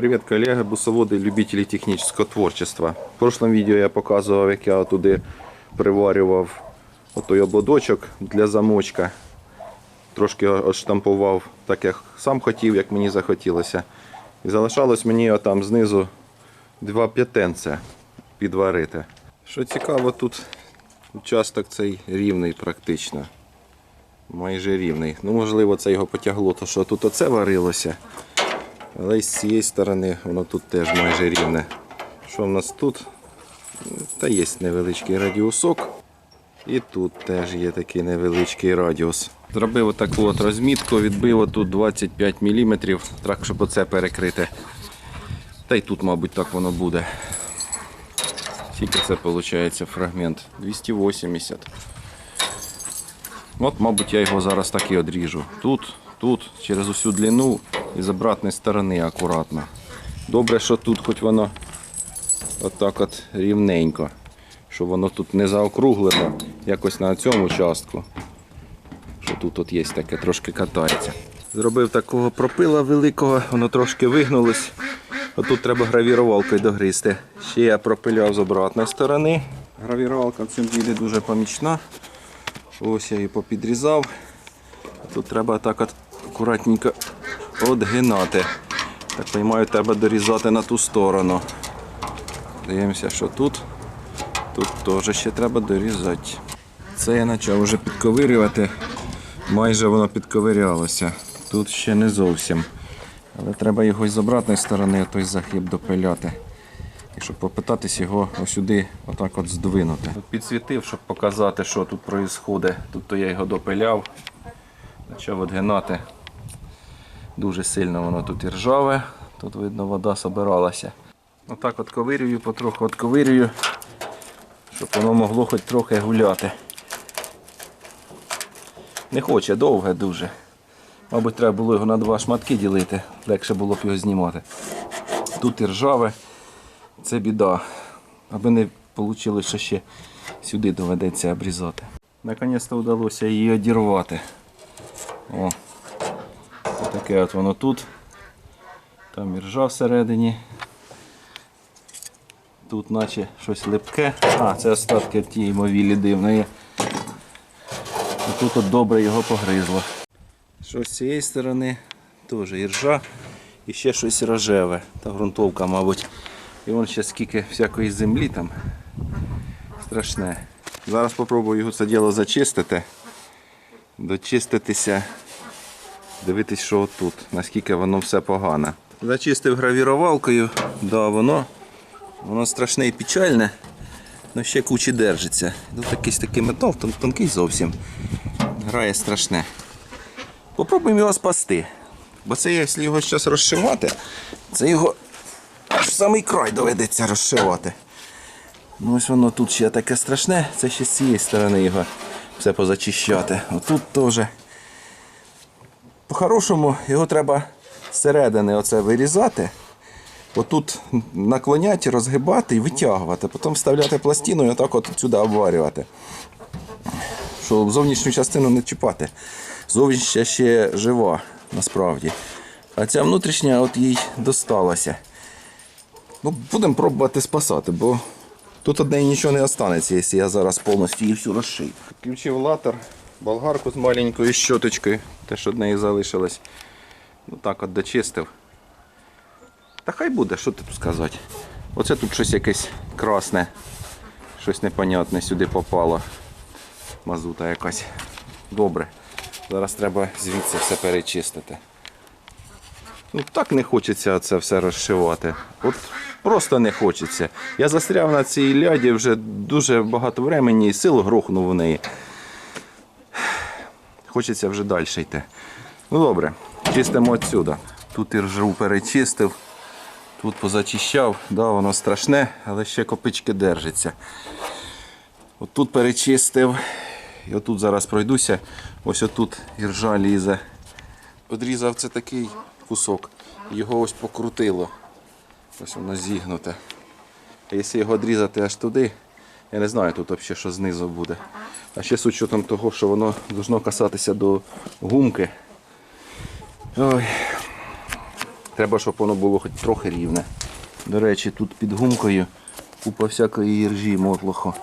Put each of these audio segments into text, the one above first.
Привет, коллеги, бусоводы, любители технического творчества. В прошлом відео я показував, як я туди приварював отой ободочок для замочка. Трошки оштампував так, як сам хотів, як мені захотілося. І залишалось мені там знизу два п'ятенця підварити. Що цікаво, тут участок цей рівний практично. Майже рівний. Ну, можливо, це його потягло, то що тут оце варилося. Але з цієї сторони воно тут теж майже рівне. Що в нас тут? Та є невеличкий радіусок. І тут теж є такий невеличкий радіус. Зробив отаку от розмітку, відбив тут 25 мм, так, щоб оце перекрити. Та й тут, мабуть, так воно буде. Скільки це виходить фрагмент? 280. От, мабуть, я його зараз так і одріжу. Тут, тут, через усю длину і з обратної сторони акуратно. Добре, що тут хоч воно отак от рівненько. Що воно тут не заокруглено, якось на цьому частку. Що тут от є таке, трошки катається. Зробив такого пропила великого, воно трошки вигнулось. Отут треба гравірувалкою догризти. Ще я пропиляв з обратної сторони. Гравірувалка в цьому ділі дуже помічна. Ось я її попідрізав. Тут треба так от акуратненько одгинати. Так розумію, треба дорізати на ту сторону. Дивимося, що тут. Тут теж ще треба дорізати. Це я почав вже підковирювати. Майже воно підковирялося. Тут ще не зовсім. Але треба його з обратної сторони той загиб допиляти. І щоб попитатись його осюди отак от здвинути. Підсвітив, щоб показати, що тут відбувається. Тут то я його допиляв. Почав відгинати. Дуже сильно воно тут і ржаве. Тут видно вода собиралася. Отак от ковирюю, потроху от ковирюю, щоб воно могло хоч трохи гуляти. Не хоче довге дуже. Мабуть, треба було його на два шматки ділити, легше було б його знімати. Тут і ржаве, це біда. Аби не вийшло, що ще сюди доведеться обрізати. Наконець-то вдалося її одірвати. О, таке от воно тут. Там і ржа всередині. Тут наче щось липке. А, це остатки тієї мовілі дивної. Тут от добре його погризло. Що з цієї сторони теж іржа і ще щось рожеве. Та ґрунтовка, мабуть. І вон ще скільки всякої землі там. Страшне. Зараз спробую його це діло зачистити. Дочиститися. Дивитись, що отут, наскільки воно все погане. Зачистив гравірувалкою, да, воно, воно страшне і печальне, але ще кучі держиться. Тут якийсь такий метал, тонкий зовсім. Грає страшне. Попробуємо його спасти. Бо це якщо його зараз розшивати, це його аж самий край доведеться розшивати. Ну ось воно тут ще таке страшне, це ще з цієї сторони його все позачищати. Отут теж. По-хорошому його треба зсередини оце вирізати. Отут наклоняти, розгибати і витягувати, потім вставляти пластину і отак от сюди обварювати. Щоб зовнішню частину не чіпати. Зовнішня ще жива насправді. А ця внутрішня от їй досталася. Ну, будемо пробувати спасати, бо тут одне нічого не останеться, якщо я зараз повністю її всю розшию. Включив латер, болгарку з маленькою щоточкою, те, що від неї залишилось. Ну так от дочистив. Та хай буде, що тут сказати. Оце тут щось якесь красне, щось непонятне сюди попало. Мазута якась. Добре. Зараз треба звідси все перечистити. Ну так не хочеться це все розшивати. От просто не хочеться. Я застряв на цій ляді вже дуже багато времени і сил грохнув в неї. Хочеться вже далі йти. Ну добре, чистимо отсюда. Тут і ржу перечистив, тут позачищав, да, воно страшне, але ще копички держиться. От тут перечистив. І отут зараз пройдуся. Ось отут іржа лізе. Одрізав це такий кусок. Його ось покрутило. Ось воно зігнуте. А якщо його одрізати аж туди, я не знаю тут взагалі, що знизу буде. А ще з учетом того, що воно должно касатися до гумки. Ой. Треба, щоб воно було хоч трохи рівне. До речі, тут під гумкою купа всякої іржі мотлоху.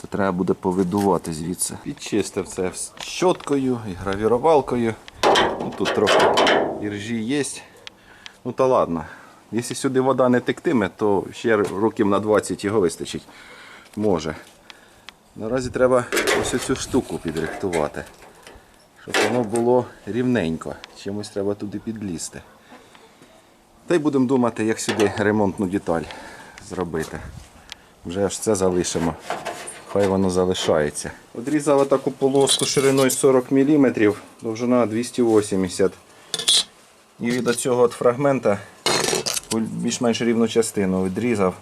Це треба буде повидувати звідси. Підчистив це щоткою і гравірувалкою. Ну, тут трохи іржі є. Ну та ладно. Якщо сюди вода не тектиме, то ще років на 20 його вистачить. Може. Наразі треба ось цю штуку підрихтувати. Щоб воно було рівненько. Чимось треба туди підлізти. Та й будемо думати, як сюди ремонтну деталь зробити. Вже аж це залишимо. Хай воно залишається. Одрізали таку полоску шириною 40 мм, довжина 280 І від цього фрагмента більш-менш рівну частину відрізав,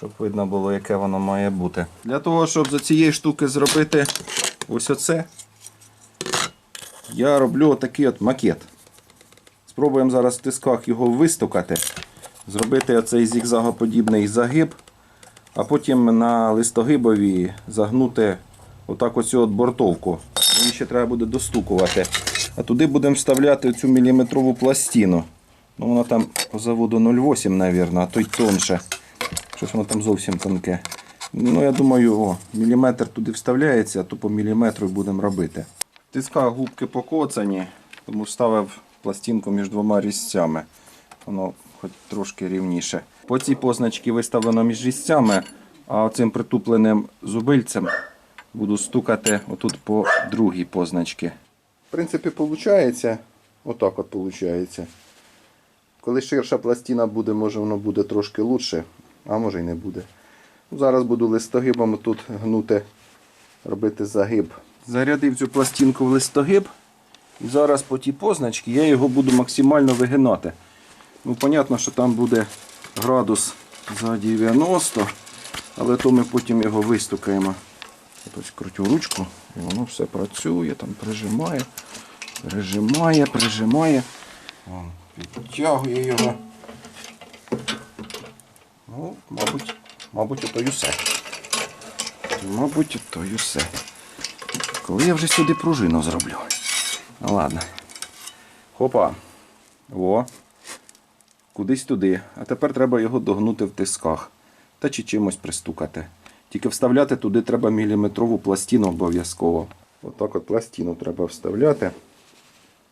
щоб видно було, яке воно має бути. Для того, щоб з цієї штуки зробити ось оце, я роблю отакий от макет. Спробуємо зараз в тисках його вистукати, зробити оцей зігзагоподібний загиб, а потім на листогибові загнути отак оцю от бортовку. Її ще треба буде достукувати. А туди будемо вставляти цю міліметрову пластину. Ну, вона там по заводу 0,8, мабуть, а то й тонше. Щось воно там зовсім тонке. Ну, я думаю, о, міліметр туди вставляється, то по міліметру будемо робити. В тисках губки покоцані, тому вставив пластинку між двома різцями. Воно хоч трошки рівніше. По цій позначці виставлено між різцями, а цим притупленим зубильцем буду стукати отут по другій позначці. В принципі, виходить, отак от виходить. Коли ширша пластина буде, може воно буде трошки лучше, а може й не буде. Ну, Зараз буду листогибом тут гнути, робити загиб. Зарядив цю пластинку в листогиб. І зараз по тій позначці я його буду максимально вигинати. Ну, понятно, що там буде градус за 90, але то ми потім його вистукаємо. Ось крутю ручку і воно все працює, там прижимає, прижимає, прижимає. Підтягує його. Ну, мабуть, мабуть, ото й усе. Мабуть, ото й усе. Коли я вже сюди пружину зроблю. Ну ладно. Хопа. О. Кудись туди. А тепер треба його догнути в тисках. Та чи чимось пристукати. Тільки вставляти туди треба міліметрову пластину обов'язково. Отак от пластину треба вставляти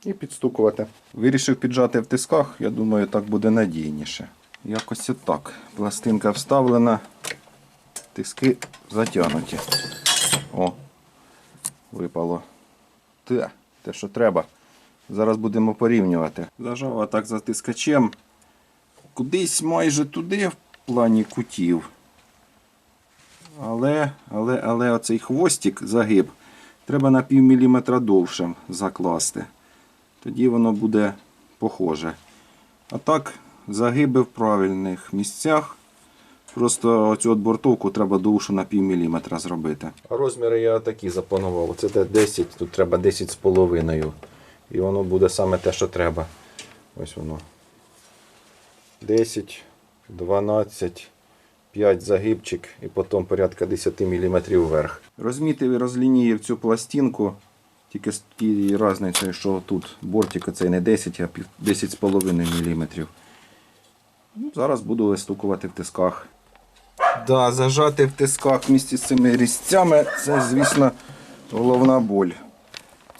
і підстукувати. Вирішив піджати в тисках, я думаю, так буде надійніше. Якось отак. Пластинка вставлена, тиски затягнуті. О, випало. Те, те, що треба. Зараз будемо порівнювати. Зажав отак за тискачем. Кудись майже туди в плані кутів. Але, але, але оцей хвостик, загиб, треба на пів міліметра довше закласти. Тоді воно буде похоже. А так, загиби в правильних місцях. Просто оцю от бортовку треба довшу на пів міліметра зробити. А розміри я такі запланував. Це 10, тут треба 10 з половиною. І воно буде саме те, що треба. Ось воно. 10, 12, 5 загибчик і потім порядка 10 мм вверх. Розмітив і розлініїв цю пластинку. Тільки з тією різницею, що тут бортик цей не 10, а 10,5 мм. Ну, Зараз буду вистукувати в тисках. Да, зажати в тисках місті з цими різцями це, звісно, головна боль.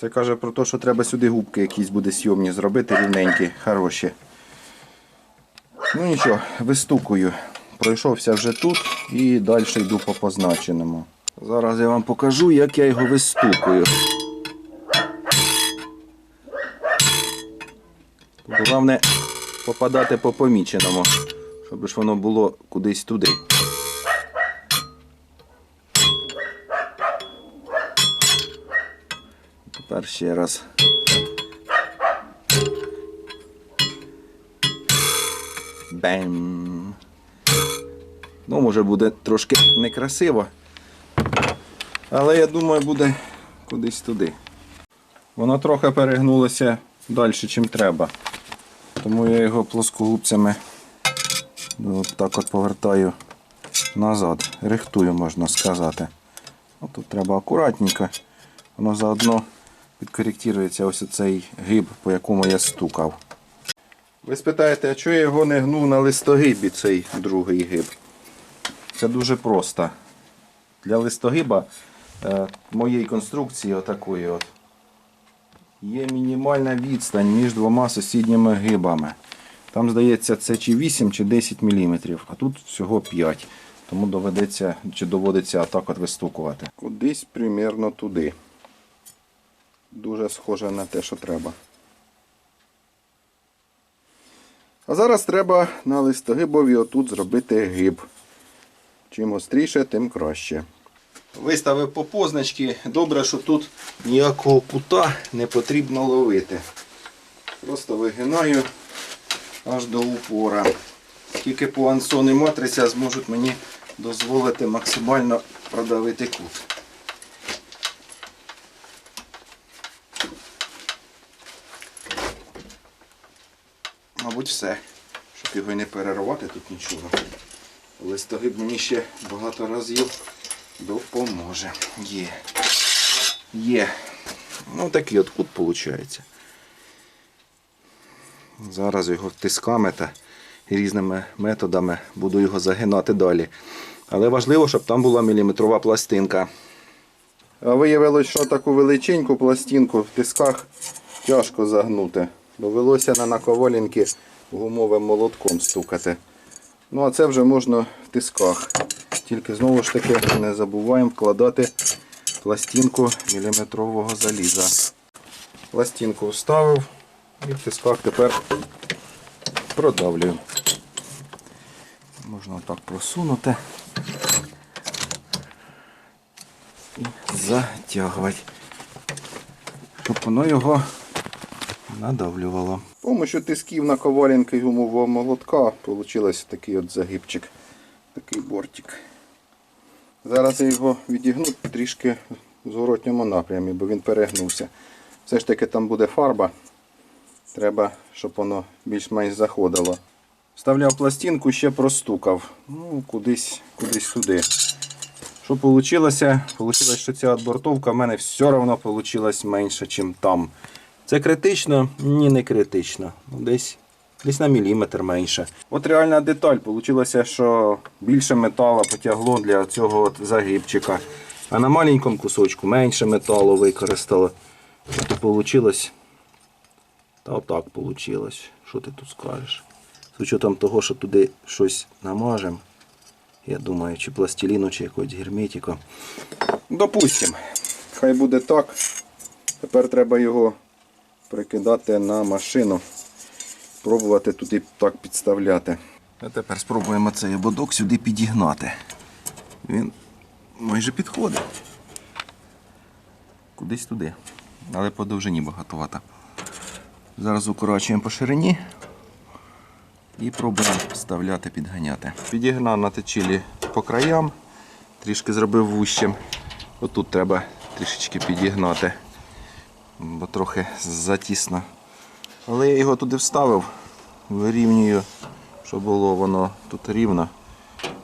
Це каже про те, що треба сюди губки якісь буде сйомні зробити, рівненькі, хороші. Ну нічого, вистукую. Пройшовся вже тут і далі йду по позначеному. Зараз я вам покажу, як я його вистукую. Головне попадати по поміченому, щоб ж воно було кудись туди. Тепер ще раз. Бем. Ну, може буде трошки некрасиво. Але я думаю, буде кудись туди. Воно трохи перегнулося далі, чим треба. Тому я його плоскогубцями ну, от так от повертаю назад. Рихтую, можна сказати. Ну, тут треба акуратненько. Воно заодно підкоректується ось цей гиб, по якому я стукав. Ви спитаєте, а чого я його не гнув на листогибі, цей другий гиб? Це дуже просто. Для листогиба е, моєї конструкції отакої от, є мінімальна відстань між двома сусідніми гибами. Там, здається, це чи 8, чи 10 мм, а тут всього 5. Тому доведеться, чи доводиться отак от вистукувати. Кудись примерно туди. Дуже схоже на те, що треба. А зараз треба на листогибові отут зробити гиб. Чим гостріше, тим краще. Виставив по позначки. Добре, що тут ніякого кута не потрібно ловити. Просто вигинаю аж до упора. Тільки по ансони матриця зможуть мені дозволити максимально продавити кут. Мабуть, все. Щоб його не перервати тут нічого. Листогиб мені ще багато разів допоможе. Є. Є. Ну такий от кут виходить. Зараз його тисками та різними методами буду його загинати далі. Але важливо, щоб там була міліметрова пластинка. А виявилось, що таку величеньку пластинку в тисках тяжко загнути. Довелося на наковолінки гумовим молотком стукати. Ну а це вже можна в тисках. Тільки знову ж таки не забуваємо вкладати пластинку міліметрового заліза. Пластинку вставив і в тисках тепер продавлюю. Можна так просунути і затягувати, щоб воно його надавлювало. З допомогою тисків на ковалінки гумового молотка вийшов такий от загибчик, такий бортик. Зараз я його відігну трішки в зворотньому напрямі, бо він перегнувся. Все ж таки там буде фарба. Треба, щоб воно більш-менш заходило. Вставляв пластинку, ще простукав. Ну, кудись, кудись сюди. Що вийшло? Вийшло, що ця отбортовка в мене все одно вийшла менше, ніж там. Це критично? Ні, не критично. Ну, Десь, десь на міліметр менше. От реальна деталь. Вийшло, що більше металу потягло для цього от загибчика. А на маленькому кусочку менше металу використало. Тобто вийшло. Та отак вийшло. Що ти тут скажеш? З учетом того, що туди щось намажемо. Я думаю, чи пластиліну, чи якогось герметика. Допустим. Хай буде так. Тепер треба його прикидати на машину. Пробувати туди так підставляти. А тепер спробуємо цей ободок сюди підігнати. Він майже підходить. Кудись туди. Але по довжині багатовато. Зараз укорочуємо по ширині і пробуємо вставляти, підганяти. Підігнав на течілі по краям, трішки зробив вущим. Отут треба трішечки підігнати, бо трохи затісно. Але я його туди вставив, вирівнюю, щоб було воно тут рівно.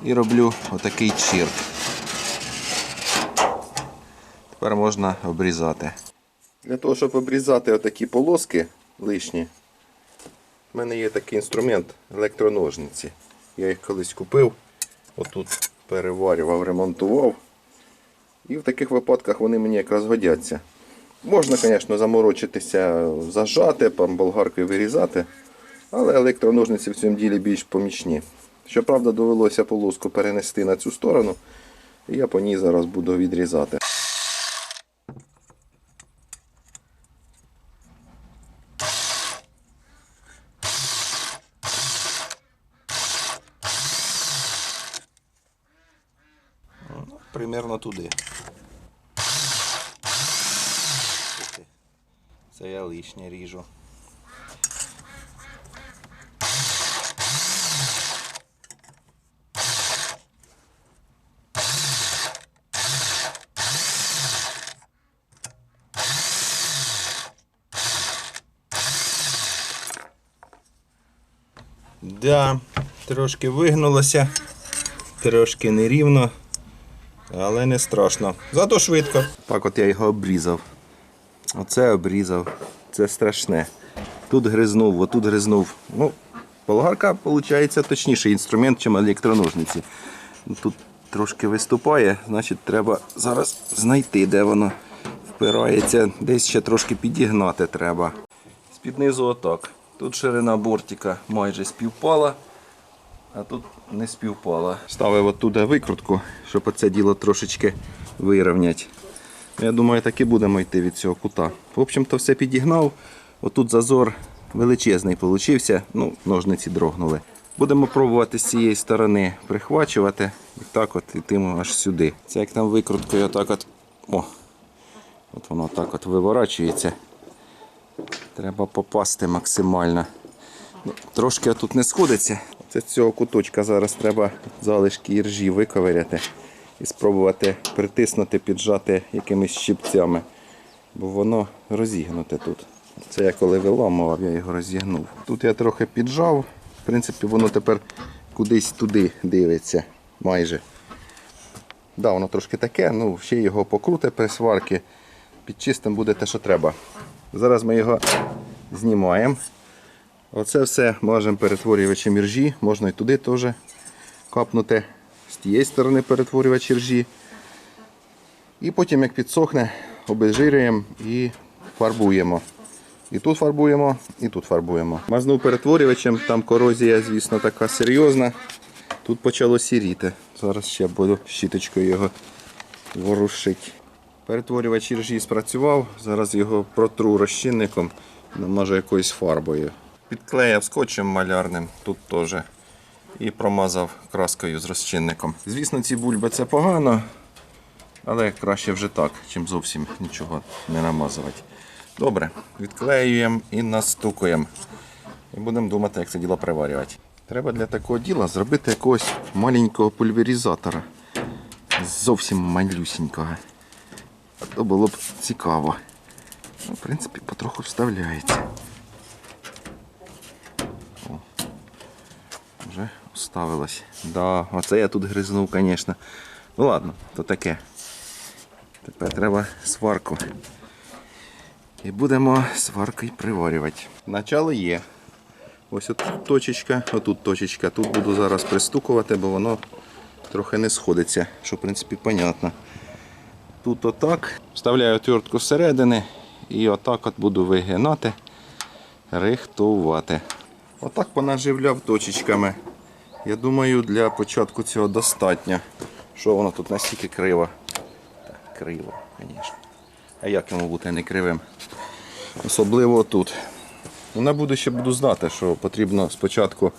І роблю отакий чір. Тепер можна обрізати. Для того, щоб обрізати отакі полоски лишні, в мене є такий інструмент електроножниці. Я їх колись купив, отут переварював, ремонтував. І в таких випадках вони мені якраз годяться. Можна, звісно, заморочитися, зажати, болгаркою вирізати, але електроножниці в цьому ділі більш помічні. Щоправда, довелося полоску перенести на цю сторону, і я по ній зараз буду відрізати. Примерно туди. Ух ти. Це я лишнє ріжу. Да, трошки вигнулося, трошки нерівно, але не страшно. Зато швидко. Так от я його обрізав. Оце обрізав. Це страшне. Тут гризнув, отут гризнув. Ну, болгарка, виходить, точніший інструмент, ніж електроножниці. Тут трошки виступає, значить треба зараз знайти, де воно впирається. Десь ще трошки підігнати треба. З-під низу отак. Тут ширина бортика майже співпала, а тут не співпала. Ставив оттуда викрутку, щоб оце діло трошечки вирівняти. Я думаю, так і будемо йти від цього кута. В общем-то, все підігнав. Отут зазор величезний получився. Ну, ножниці дрогнули. Будемо пробувати з цієї сторони прихвачувати. І так от йтимо аж сюди. Це як там викруткою отак от. О! От воно так от виворачується. Треба попасти максимально. Ну, трошки тут не сходиться. Це з цього куточка зараз треба залишки іржі виковиряти і спробувати притиснути, піджати якимись щипцями, бо воно розігнуте тут. Це я коли виламував, я його розігнув. Тут я трохи піджав, в принципі, воно тепер кудись туди дивиться майже. Да, воно трошки таке, ну ще його покрути при сварки, підчистим буде те, що треба. Зараз ми його знімаємо. Оце все можемо перетворювачем іржі, можна і туди теж капнути. Тієї сторони перетворювач іржі. І потім, як підсохне, обезжирюємо і фарбуємо. І тут фарбуємо, і тут фарбуємо. Мазнув перетворювачем, там корозія, звісно, така серйозна. Тут почало сіріти. Зараз ще буду щіточкою його ворушити. Перетворювач іржі спрацював, зараз його протру розчинником, намажу якоюсь фарбою. Підклеїв скотчем малярним, тут теж. І промазав краскою з розчинником. Звісно, ці бульби це погано, але краще вже так, чим зовсім нічого не намазувати. Добре, відклеюємо і настукуємо. І будемо думати, як це діло приварювати. Треба для такого діла зробити якогось маленького пульверизатора. Зовсім малюсінького. А то було б цікаво. Ну, в принципі, потроху вставляється. О, вже вставилось. Да, оце я тут гризнув, звісно. Ну ладно, то таке. Тепер треба сварку. І будемо сваркою приварювати. Начало є. Ось от точечка, отут точечка. Тут буду зараз пристукувати, бо воно трохи не сходиться, що в принципі понятно. Тут отак. Вставляю отвертку зсередини і отак от буду вигинати, рихтувати. Отак понаживляв точечками. Я думаю, для початку цього достатньо. Що воно тут настільки криво? Так, криво, звісно. А як йому бути не кривим? Особливо тут. Ну, На будуще буду знати, що потрібно спочатку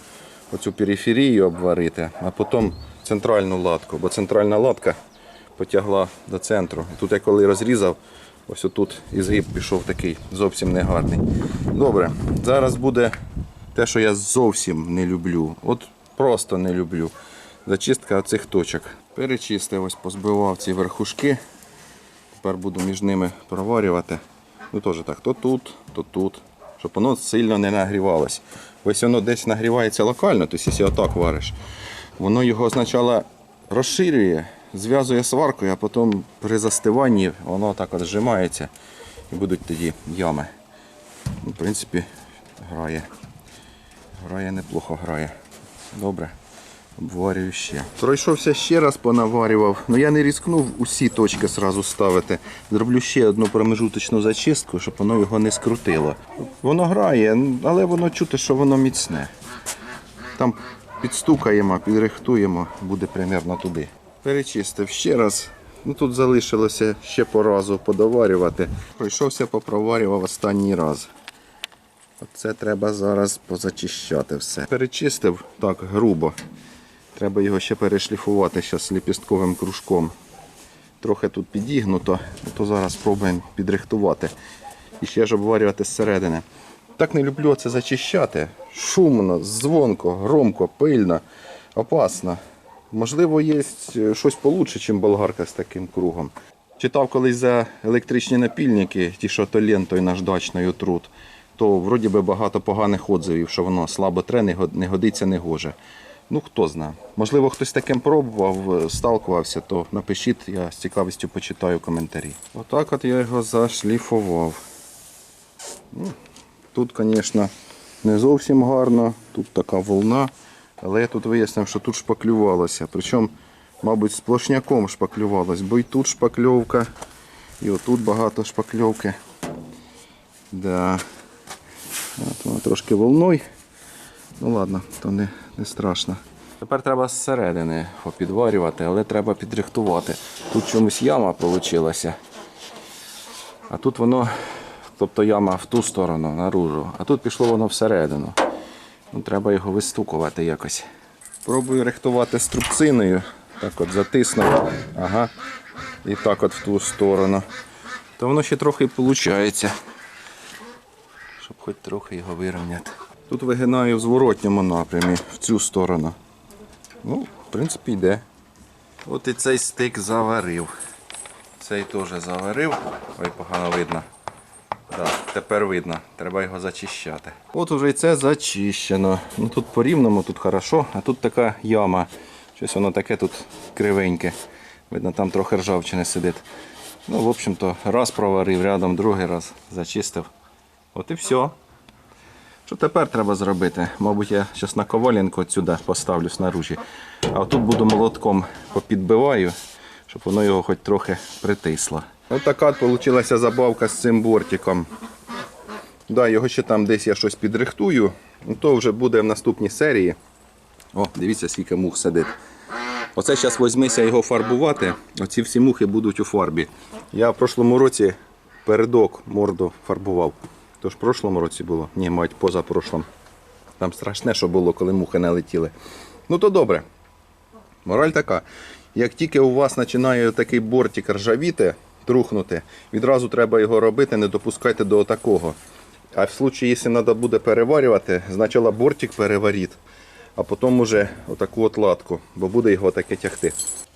оцю периферію обварити, а потім центральну латку, бо центральна латка потягла до центру. І тут я коли розрізав, ось отут і згиб пішов такий зовсім негарний. Добре, зараз буде те, що я зовсім не люблю. От просто не люблю. Зачистка цих точок. Перечистив, ось позбивав ці верхушки. Тепер буду між ними проварювати. Ну теж так, то тут, то тут. Щоб воно сильно не нагрівалось. Ось воно десь нагрівається локально, тобто якщо отак вариш, воно його спочатку розширює, зв'язує сваркою, а потім при застиванні воно так от зжимається і будуть тоді ями. Ну, в принципі, грає. Грає неплохо грає. Добре. Обварюю ще. Пройшовся ще раз, понаварював. Ну я не ризикнув усі точки одразу ставити. Зроблю ще одну промежуточну зачистку, щоб воно його не скрутило. Воно грає, але воно чути, що воно міцне. Там підстукаємо, підрихтуємо, буде примерно туди. Перечистив ще раз. Ну Тут залишилося ще по разу подоварювати. Пройшовся, попроварював останній раз. Оце треба зараз позачищати все. Перечистив так грубо. Треба його ще перешліфувати зараз ліпістковим кружком. Трохи тут підігнуто, то зараз спробуємо підрихтувати. І ще ж обварювати зсередини. Так не люблю це зачищати. Шумно, дзвонко, громко, пильно, опасно. Можливо, є щось получше, ніж болгарка з таким кругом. Читав колись за електричні напільники, ті, що то лентою наждачною труд, то вроді би багато поганих отзивів, що воно слабо тре, не годиться, не гоже. Ну, хто знає. Можливо, хтось таким пробував, е, сталкувався, то напишіть, я з цікавістю почитаю коментарі. Отак от я його зашліфував. Ну, Тут, звісно, не зовсім гарно, тут така волна, але я тут вияснив, що тут шпаклювалося. Причому, мабуть, сплошняком шпаклювалось, бо і тут шпакльовка, і отут багато шпакльовки. Да. От вона трошки волною. Ну ладно, то не, не страшно. Тепер треба зсередини попідварювати, але треба підрихтувати. Тут чомусь яма вийшла. А тут воно, тобто яма в ту сторону, наружу, а тут пішло воно всередину. Ну, треба його вистукувати якось. Пробую рихтувати струбциною. Так от затиснув. Ага. І так от в ту сторону. То воно ще трохи виходить. Хоч трохи його вирівняти. Тут вигинаю в зворотньому напрямі, в цю сторону. Ну, в принципі, йде. От і цей стик заварив. Цей теж заварив. Ой, погано видно. Так, тепер видно, треба його зачищати. От уже і це зачищено. Ну тут по рівному, тут хорошо, а тут така яма. Щось воно таке тут кривеньке. Видно, там трохи ржавчини сидить. Ну, в общем-то, раз проварив рядом, другий раз зачистив. От і все. Що тепер треба зробити? Мабуть, я зараз на ковалінку сюди поставлю снаружі. А отут буду молотком попідбиваю, щоб воно його хоч трохи притисло. Ось така вийшла забавка з цим бортиком. Да, його ще там десь я щось підрихтую. Ну, то вже буде в наступній серії. О, дивіться, скільки мух сидить. Оце зараз візьмися його фарбувати. Оці всі мухи будуть у фарбі. Я в прошлому році передок морду фарбував. То ж в прошлому році було? Ні, мать, позапрошлом. Там страшне, що було, коли мухи не летіли. Ну то добре. Мораль така. Як тільки у вас починає такий бортик ржавіти, трухнути, відразу треба його робити, не допускайте до такого. А в случаї, якщо треба буде переварювати, спочатку бортик переваріть, а потім уже отаку от латку, бо буде його таке тягти.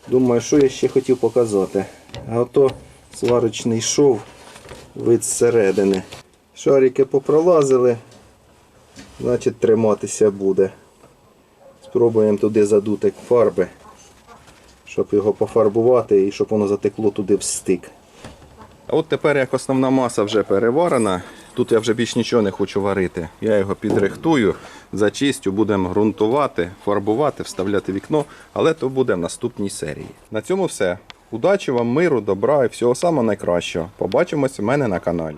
Думаю, що я ще хотів показати. А ото сварочний шов вид зсередини. Шарики попролазили, значить триматися буде. Спробуємо туди задути фарби, щоб його пофарбувати і щоб воно затекло туди в стик. А от тепер як основна маса вже переварена, тут я вже більш нічого не хочу варити. Я його підрихтую, зачистю, будемо ґрунтувати, фарбувати, вставляти вікно, але то буде в наступній серії. На цьому все. Удачі вам, миру, добра і всього самого найкращого. Побачимось у мене на каналі.